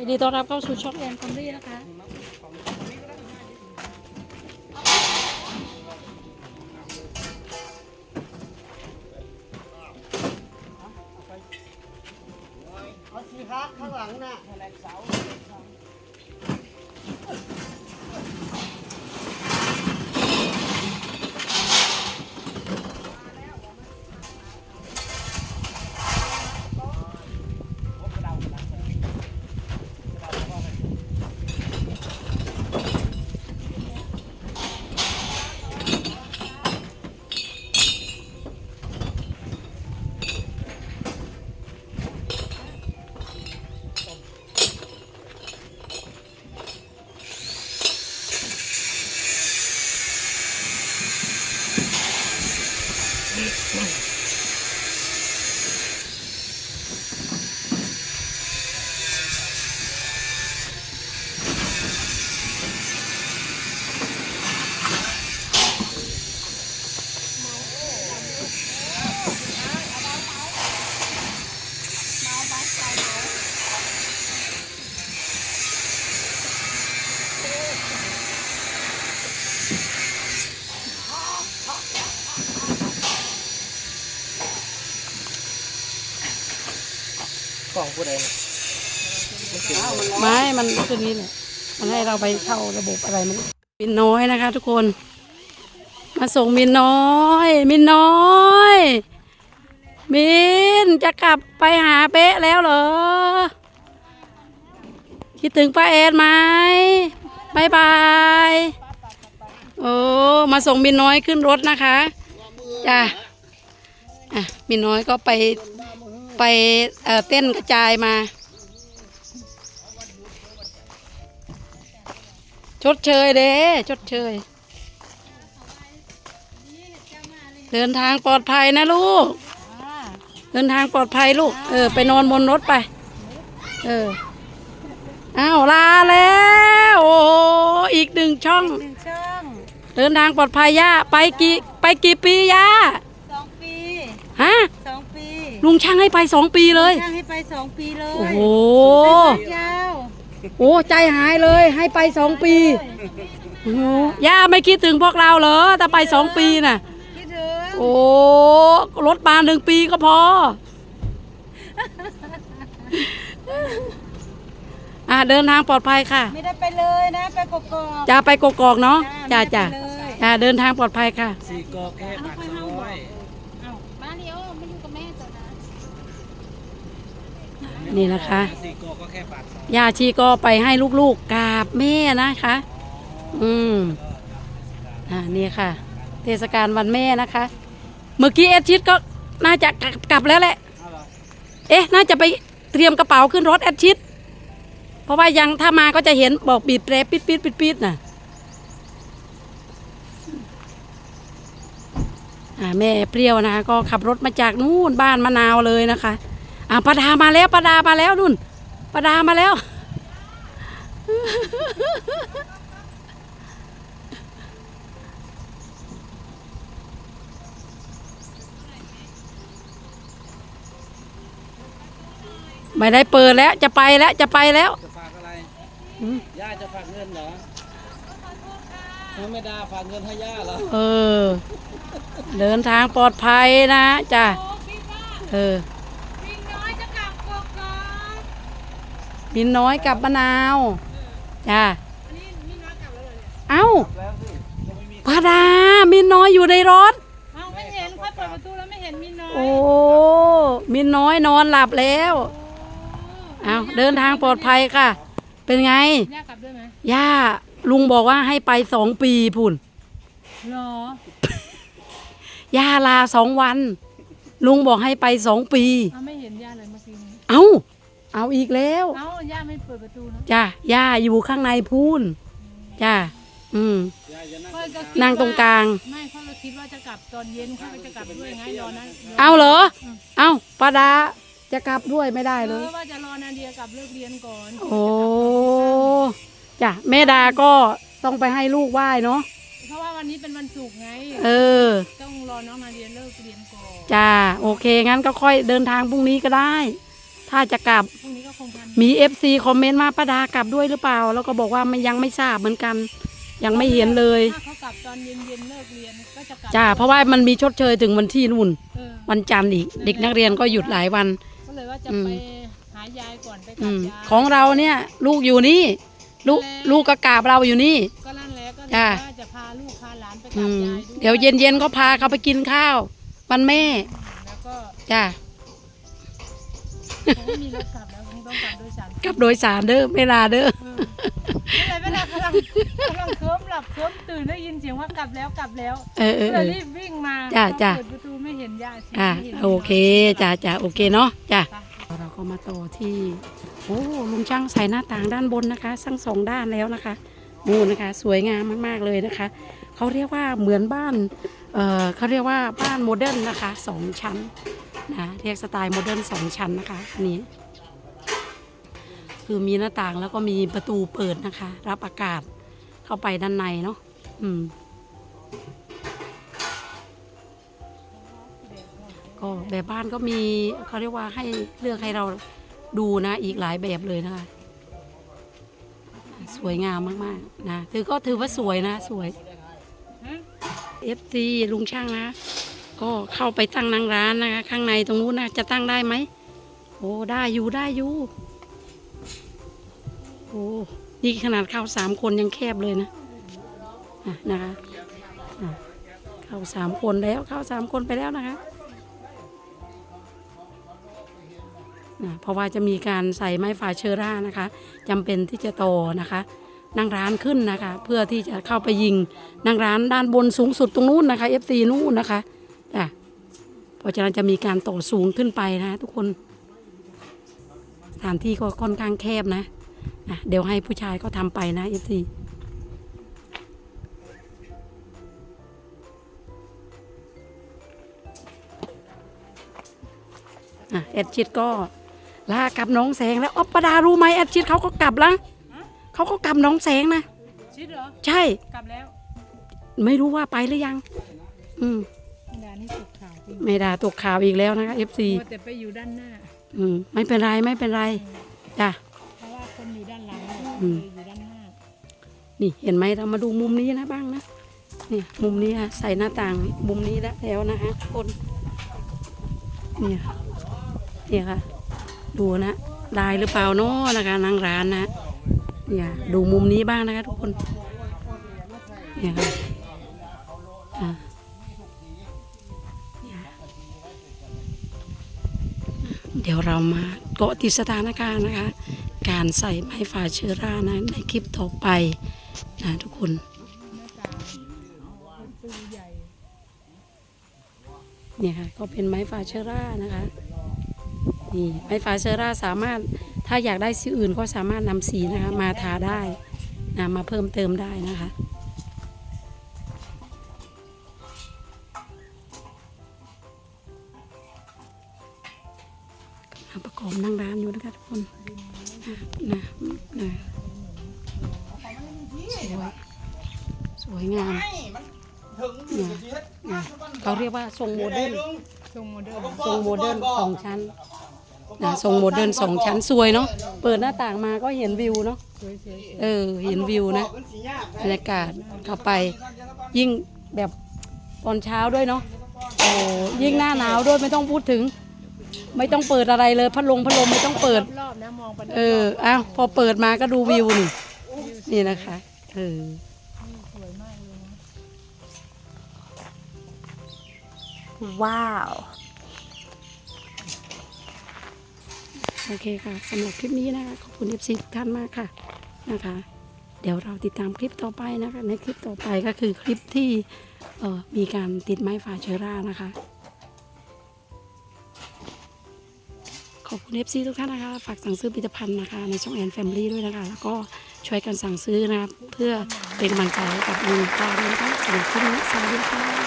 ยินดีต้อนรับเข้าสู่ช่องแอนคอมดี้นะคะ เอาสิฮะข้างหลังน่ะ กล่องผู้ใดไรไม้ มันตัวนี้เนี่ยมันให้เราไปเข้าระบบอะไรมันมินน้อยนะคะ ทุกคน มาส่งมินน้อย มินน้อย มินจะกลับไปหาเป๊ะแล้วเหรอ คิดถึงป้าแอนไหมบายบาย โอ้มาส่งมินน้อยขึ้นรถนะคะจ้ะอะมินน้อยก็ไปไปเอ่อเต้นกระจายมา ชดเชยเด้ชดเชย เดินทางปลอดภัยนะลูก เดินทางปลอดภัยลูก เออ ไปนอนบนรถไป เออ อ้าวลาแล้ว โอ้โหอีกหนึ่งช่อง หนึ่งช่องเดินทางปลอดภัยย่า ไปกี่ไปกี่ปีย่าสองปีฮะ สองปีลุงช่างให้ไปสองปีเลยช่างให้ไปสองปีเลยโอ้โหยาวโอ้ใจหายเลยให้ไปสองปีโอ้โหย่าไม่คิดถึงพวกเราเหรอถ้าไปสองปีน่ะคิดถึง โอ้รถมาหนึ่งปีก็พอ อะเดินทางปลอดภัยค่ะ ไม่ได้ไปเลยนะ ไปกกอกจะไปกกอกเนาะจ้าจ้าไม่ได้ไปเลยจ้าเดินทางปลอดภัยค่ะ สี่กอแค่ปากซอยมาเดี๋ยวมาอยู่กับแม่ตัวนะนี่นะคะ สี่กอก็แค่ปากซอยย่าชีก็ไปให้ลูกๆกราบแม่นะคะ อืมอ่านี่ค่ะ เทศกาลวันแม่นะคะ เมื่อกี้เอดชิดก็น่าจะกลับแล้วแหละ เอ๊ะ น่าจะไปเตรียมกระเป๋าขึ้นรถแอดชิด เพราะว่ายังถ้ามาก็จะเห็นบอกบีบแตรปิดปิดปิดปิดน่ะ อ่าแม่เปรี้ยวนะคะก็ขับรถมาจากนู่นบ้านมะนาวเลยนะคะ อ่าปาดามาแล้วปาดามาแล้วนู่นปาดามาแล้ว ไม่ได้เปิดแล้วจะไปแล้วจะไปแล้ว จะฝากอะไรอืมย่าจะฝากเงินเหรอถ้าไม่ได้ฝากเงินให้ย่าเหรอเออ เดินทางปลอดภัยนะจ้ะเออวิ่งน้อยจะกลับกกอกมินน้อยกับมะนาวจ้ะอันนี้มีน้อยกลับแล้วเหรอเนี่ยเอ้าแล้วสิยังไม่มีพาดามินน้อยอยู่ในรถ เอ้าไม่เห็นค่อยเปิดประตูแล้วไม่เห็นมีน้อย โอ้มินน้อยนอนหลับแล้ว เอาเดินทางปลอดภัยค่ะ เป็นไง ย่ากลับด้วยไหมย่าลุงบอกว่าให้ไปสองปีพุ่น หรอ ย่าลาสองวัน ลุงบอกให้ไปสองปี เอ้าไม่เห็นย่าเลยเมื่อกี้นี้เอาเอาอีกแล้ว เอ้าย่าไม่เปิดประตูนะจ้ะย่าอยู่ข้างในพูนจ้ะอืมย่าจะนั่งค่อยก็คิดนั่งตรงกลาง ไม่ค่อยก็คิดว่าจะกลับตอนเย็นค่อยก็จะกลับด้วยไงรอนะรเอาเหรอ เอาปาดา จะกลับด้วยไม่ได้เอเลอยว่าจะรอนาเดียกลับเลิกเรียนก่อนโอ้จ้ะแม่ดาก็ต้องไปให้ลูกไหว้เนาะเพราะว่าวันนี้เป็นวันศุกร์ไง เออต้องรอน้องนาเดียเลิกเรียนก่อนจ้าโอเคงั้นก็ค่อยเดินทางพรุ่งนี้ก็ได้ ถ้าจะกลับ พรุ่งนี้ก็คงทันมีเอฟซีคอมเมนต์มาป้าดากลับด้วยหรือเปล่า แล้วก็บอกว่ามันยังไม่ทราบเหมือนกัน ยังไม่เห็นเลย ถ้าเขากลับตอนเย็นเย็นๆเลิกเรียนก็จะกลับจ้าเพราะว่ามันมีชดเชยถึงวันที่นู่น เออวันจันทร์อีก เด็กนักเรียนก็หยุดหลายวันก็เลย ว่าจะอืมไปหายายก่อนไปอืกับมยายของเราเนี่ยลูกอยู่นี่ ลูกลูกกระกราบเราอยู่นี่ ก็นั่นแหละก็เลยจ้ะว่าจะพาลูกพาหลานไปอืกับมยายด้วยเดี๋ยวเย็นๆก็พาเขาไปกินข้าววันแม่แล้วก็จ้าคงไม่มีรถกลับแล้วคงต้องกลับโดยสารกลับโดยสารเด้อเวลาเด้อเออไม่เป็นไรเวลากำลังกำลังเคลิ้มหลับเคลิ้มตื่นได้ยินเสียงว่ากลับแล้วกลับแล้วเออเออก็เอเลยอรีบวิ่งมาจ้ะจ้ะเปิดประตูไม่เห็นยาชีอะไม่ห็นโอเคจ้าจ้าโอเคเนาะจ้าไปเรา ก็มาต่อที่ โอ้ลุงช่างใส่หน้าต่างด้านบนนะคะทั้งสองด้านแล้วนะคะนู่นนะคะ สวยงามมากๆเลยนะคะเขาเรียกว่าเหมือนบ้านเออเขาเรียกว่าบ้านโมเดิร์นนะคะสองชั้นนะเรียกสไตล์โมเดิร์นสองชั้นนะคะนนี้คือมีหน้าต่างแล้วก็มีประตูเปิดนะคะ รับอากาศเข้าไปด้านในเนาะอืม ก็แบบบ้านก็มีเขาเรียกว่าให้เลือกให้เราดูนะอีกหลายแบบเลยนะคะ สวยงามมากๆนะถือก็ถือว่าสวยนะสวย FC ลุงช่างนะ ก็เข้าไปตั้งนางร้านนะคะ ข้างในตรงนู้นนะจะตั้งได้ไหมโอ้ได้อยู่ได้อยู่โอ้นี่ขนาดเข้าสามคนยังแคบเลยนะอะนะคะะเข้าสามคนแล้วเข้าสามคนไปแล้วนะคะ เพราะว่าจะมีการใส่ไม้ฝาเชอร่านะคะจำเป็นที่จะต่อนะคะนั่งร้านขึ้นนะคะ เพื่อที่จะเข้าไปยิงนั่งร้านด้านบนสูงสุดตรงนู้นนะคะ FC นู่นนะคะจ้ะเพราะฉะนั้นจะมีการต่อสูงขึ้นไปนะทุกคนสถานที่ก็ค่อนข้างแคบนะอะเดี๋ยวให้ผู้ชายเขาทำไปนะ FC อะแอดชิดก็ ลากลับหน้องแสงแล้วอ๊อปปดารู้ไหมแอดชิดเขาก็กลับละเขาก็กลับหน้องแสงนะ ชิดเหรอ ใช่ กลับแล้ว ไม่รู้ว่าไปหรือยัง อืมไม่ดานี่ตกข่าวจริงไม่ได้ตกข่าวอีกแล้วนะคะ FC มัวแต่ไปอยู่ด้านหน้า อืมไม่เป็นไรไม่เป็นไรจ้ะ เพราะว่าคนอยู่ด้านหลังอืมเลยอยู่ด้านหน้า นี่เห็นไหมเรามาดูมุมนี้นะบ้างนะนี่มุมนี้ค่ะใส่หน้าต่างมุมนี้แล้วแล้วนะคะทุกคนเนี่ยเนี่ยค่ะ ดูนะ ได้หรือเปล่าเนาะนะคะนางร้านนะเนี่ยดูมุมนี้บ้างนะคะทุกคนเนี่ยค่ะเดี๋ยวเรามาเกาะติดสถานการณ์นะคะ การใส่ไม้ฝาเชื้อรานะในคลิปต่อไปนะทุกคนเนี่ยค่ะก็เป็นไม้ฝาเชื้อรานะคะ นี่ไม้ฝาเชื้อราสามารถถ้าอยากได้สีอื่นก็สามารถนำสีนะคะมาทาได้นะมาเพิ่มเติมได้นะคะกำลังประกอบนั่งร้านอยู่นะคะทุกคนนะนะนะสวยสวยงามถึงเนี่ยนะเขาเรียกว่าทรงโมเดิร์นทรงโมเดิร์นทรงโมเดิร์นสองชั้น นะทรงโมเดิร์นสองชั้นสวยเนาะเปิดหน้าต่างมาก็เห็นวิวเนาะสวยๆเออเห็นวิวนะบรรยากาศเข้าไป ยิ่งแบบตอนเช้าด้วยเนาะโอ้ยิ่งหน้าหนาวด้วยไม่ต้องพูดถึง ไม่ต้องเปิดอะไรเลยพัดลมพัดลมไม่ต้องเปิด รอบๆนะมองไปเอออ้าวพอเปิดมาก็ดูวิวนี่นี่นะคะเออสวยมากเลยนะว้ โอเคค่ะสำหรับคลิปนี้นะคะขอบคุณ FC ทุกท่านมากค่ะนะคะ เดี๋ยวเราติดตามคลิปต่อไปนะคะ ในคลิปต่อไปก็คือคลิปที่เออมีการติดไม้ฝาเชื้อรานะคะ ขอบคุณ FC ทุกท่านนะคะ ฝากสั่งซื้อผลิตภัณฑ์นะคะ ในช่องแอนแฟมิลี่ด้วยนะคะ แล้วก็ช่วยกันสั่งซื้อนะคะเพื่อเป็นกำลังใจกับลุงป้าด้วยนะคะสำหรับคลิปนี้สวัสดีค่ะ